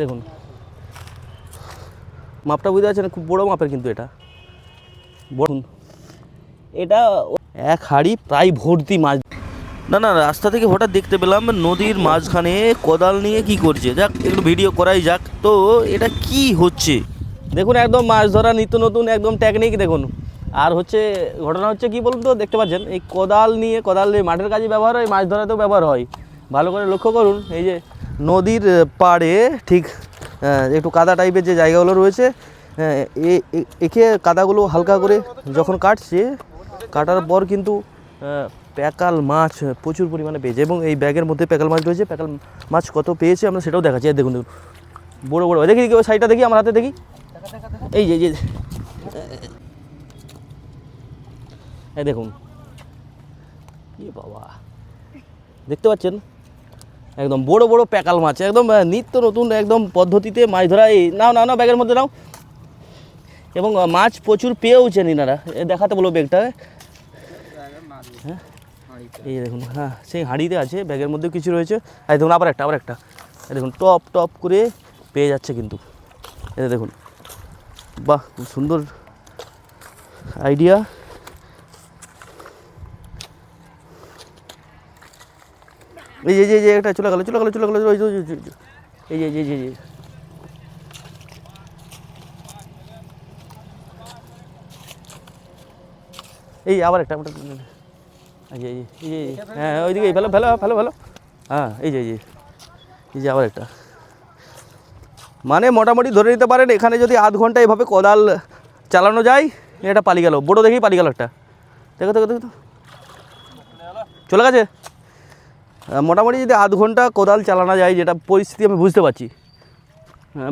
দেখুন। মাপটা বুঝতে পারছেন খুব বড় মাপের কিন্তু এটা। বড় এটা এক হাড়ি প্রায় ভর্তি মাছ। না না রাস্তা থেকে হঠাৎ দেখতে পেলাম নদীর মাঝখানে কোদাল নিয়ে কি করছে। যাক একটু ভিডিও করাই যাক। তো এটা কি হচ্ছে? দেখুন একদম মাছ ধরা নিত্য নতুন একদম টেকনিক দেখুন। আর হচ্ছে ঘটনা হচ্ছে কি বলুন তো দেখতে পাচ্ছেন এই কোদাল নিয়ে কোদাল নিয়ে মাঠের কাজে ব্যবহার হয় মাছ ধরাতেও ব্যবহার হয়। ভালো করে লক্ষ্য করুন এই যে নদীর পাড়ে ঠিক একটু কাদা টাইপের যে জায়গাগুলো রয়েছে একে কাদাগুলো হালকা করে যখন কাটছে, কাটার পর কিন্তু প্যাকাল মাছ প্রচুর পরিমাণে পেয়েছে এবং এই ব্যাগের মধ্যে প্যাকাল মাছ রয়েছে। প্যাকাল মাছ কত পেয়েছে আমরা সেটাও দেখাচ্ছি। দেখুন দেখুন, বড়ো, বড়। দেখি দেখি, ওই সাইডটা দেখি, আমার হাতে দেখি। এই যে যে দেখুন। বাবা, দেখতে পাচ্ছেন? একদম বড় বড় প্যাকাল মাছ, একদম নিত্য নতুন একদম পদ্ধতিতে মাছ ধরা। এই, নাও নাও নাও, ব্যাগের মধ্যে নাও। এবং মাছ প্রচুর পেয়েওছেন ইনারা। এ, দেখাতে বলো ব্যাগটা। হ্যাঁ? এই দেখুন হ্যাঁ সেই হাঁড়িতে আছে, ব্যাগের মধ্যে কিছু রয়েছে। আর দেখুন, আবার একটা আবার একটা। দেখুন, টপ টপ করে পেয়ে যাচ্ছে কিন্তু। এটা দেখুন। বাহ, খুব সুন্দর আইডিয়া। এই যে যে, একটা চলে গেল চলে গেল চলে গেল ওই এই যে যে, যে, যে এই আবার একটা একটা। এই যে এই হ্যাঁ ওইদিকে এই ফেলো ফেলো ফেলো হ্যাঁ এই যে এই যে আবার একটা মানে মোটামুটি ধরে নিতে পারেন এখানে যদি আধ ঘণ্টা এভাবে কোদাল চালানো যায় এটা পালিয়ে গেল বড়ো দেখেই পালিয়ে গেল একটা দেখো দেখো দেখো। চলে গেছে মোটামুটি যদি আধ ঘণ্টা কোদাল চালানো যায় যেটা পরিস্থিতি আমি বুঝতে পারছি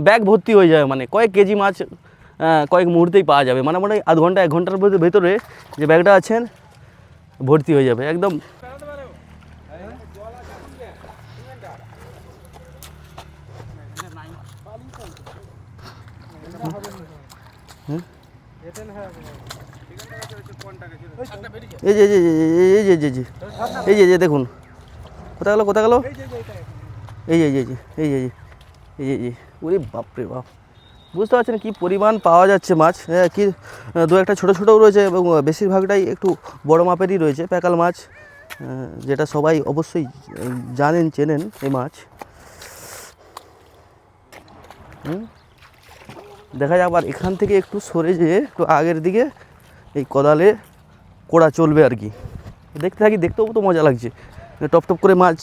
ব্যাগ ভর্তি হয়ে যাবে মানে কয়েক কেজি মাছ কয়েক মুহূর্তেই পাওয়া যাবে মানে মোটামুটি আধ ঘণ্টা এক ঘণ্টার ভেতরে যে ব্যাগটা আছেন ভর্তি হয়ে যাবে একদম এই যে এই যে দেখুন কোথা গেল কোথা গেল? এই এই এই এই এই এই এই ওরে বাপরে বাপ। বুঝতে পারছেন কি পরিমাণ পাওয়া যাচ্ছে মাছ? হ্যাঁ কি, দু একটা ছোটো ছোটোও রয়েছে এবং বেশিরভাগটাই একটু বড় মাপেরই রয়েছে প্যাকাল মাছ। যেটা সবাই অবশ্যই জানেন, চেনেন এই মাছ। দেখা যাক, আবার এখান থেকে একটু সরে যেয়ে একটু আগের দিকে এই কোদালে কোড়া চলবে আর কি। দেখতে থাকি, দেখতেও তো মজা লাগছে। টপ টপ করে মাছ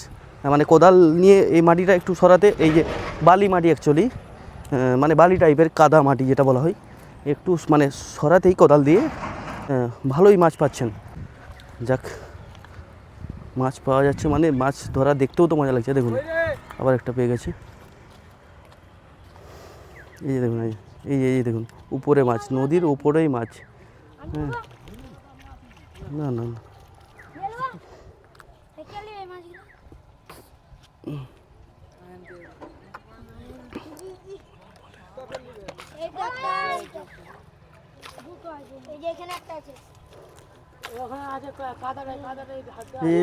মানে কোদাল নিয়ে এই মাটিটা একটু সরাতে, এই যে বালি মাটি অ্যাকচুয়ালি মানে বালি টাইপের কাদা মাটি যেটা বলা হয়, একটু মানে সরাতেই কোদাল দিয়ে ভালোই মাছ পাচ্ছেন। যাক, মাছ পাওয়া যাচ্ছে মানে মাছ ধরা দেখতেও তো মজা লাগছে, দেখুন। আবার একটা পেয়ে গেছে। এই যে দেখুন, এই এই দেখুন, উপরে মাছ, নদীর উপরেই মাছ। হ্যাঁ। না না না এই যে এখানে একটা আছে এই যে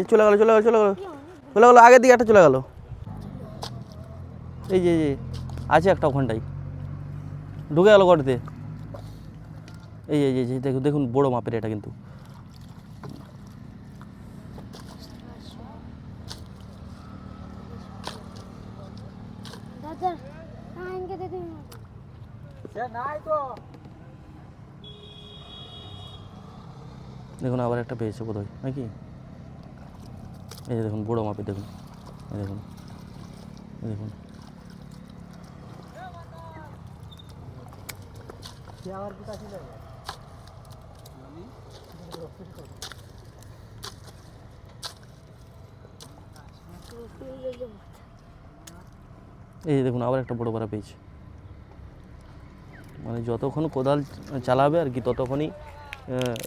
চলে গেলো চলে গেলো চলে গেলো চলে গেলো, আগের দিকে একটা চলে গেলো। এই যে আছে একটা ওখানটাই ঢুকে গেলো গড়তে এই যে, দেখুন দেখুন, বড়ো মাপের এটা কিন্তু। দেখুন আবার একটা পেয়েছে বোধ হয় নাকি? এই যে দেখুন বড়ো মাপে দেখুন এই দেখুন এই দেখুন। এই যে দেখুন আবার একটা বড় পাড়া পেয়েছে। মানে যতক্ষণ কোদাল চালাবে আর কি, ততক্ষণই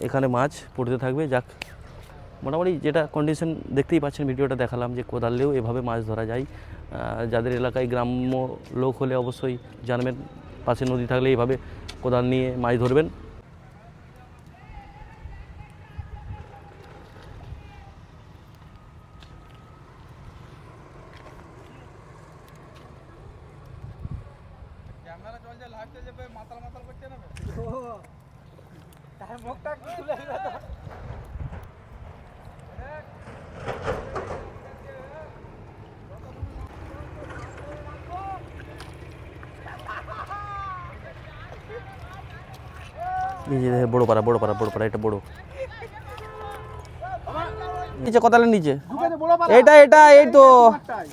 এখানে মাছ পড়তে থাকবে। যাক, মোটামুটি যেটা কন্ডিশন দেখতেই পাচ্ছেন, ভিডিওটা দেখালাম যে কোদালেও এভাবে মাছ ধরা যায়। যাদের এলাকায় গ্রাম্য লোক হলে অবশ্যই জানবেন, পাশে নদী থাকলে এইভাবে কোদাল নিয়ে মাছ ধরবেন। এই যে দেখে বড় পাড়া বড় পাড়া বড় পাড়া এটা বড় নিচে কতালের নিচে। এটা এটা এই তো।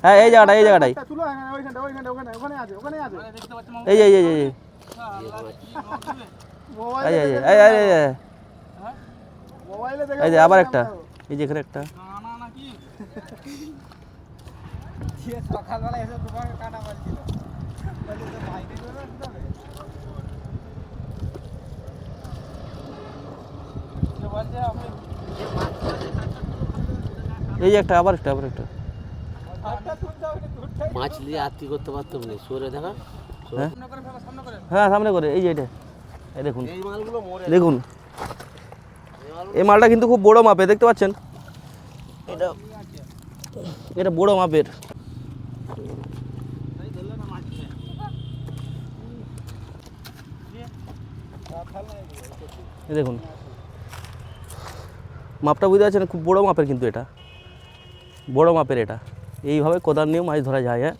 হ্যাঁ এই জায়গাটা এই জায়গাটাই। তুলো ওইখানটা ওইখানটা ওখানে ওখানে আছে ওখানে আছে। এই এই এই এই এই যে, আবার একটা এই যে এখানে একটা। সকালবেলা এসে তোমাকে কাটা সে বলছে আমি এই যে একটা আবার একটা আবার একটা। মাছ নিয়ে আত্মি করতে পারতাম না সরে দেখা। হ্যাঁ? সামনে করে হ্যাঁ সামনে করে এই যে এটা। এই দেখুন দেখুন। এই মালটা কিন্তু খুব বড় মাপে দেখতে পাচ্ছেন? এটা এটা বড় মাপের। দেখুন। মাপটা বুঝতে পারছেন? খুব বড় মাপের কিন্তু এটা। বড় মাপের এটা। এইভাবে কোদাল নিয়েও মাছ ধরা যায় হ্যাঁ?